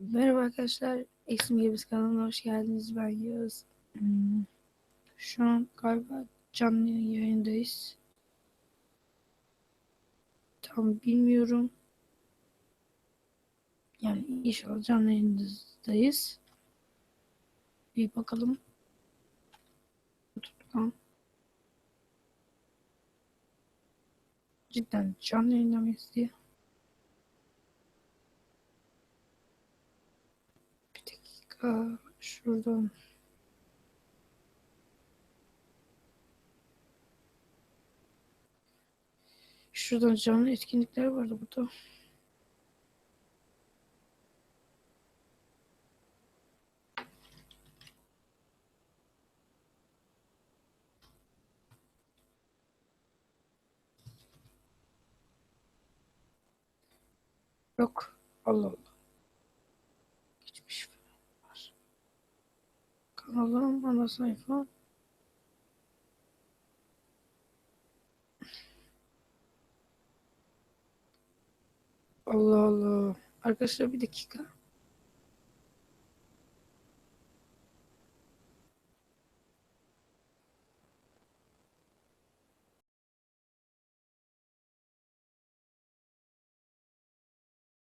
Merhaba arkadaşlar. Eksim Gebis kanalına hoş geldiniz. Ben Yağız. Hmm, Şu an galiba canlı yayındayız. Tam bilmiyorum. Yani inşallah canlı yayındayız. Bir bakalım. Tamam. Cidden canlı yayında mıyız diye. Bir dakika. Şuradan. Şuradan canlı etkinlikler vardı burada. Yok. Allah Allah. Kanalım, ana sayfa. Allah Allah. Arkadaşlar bir dakika.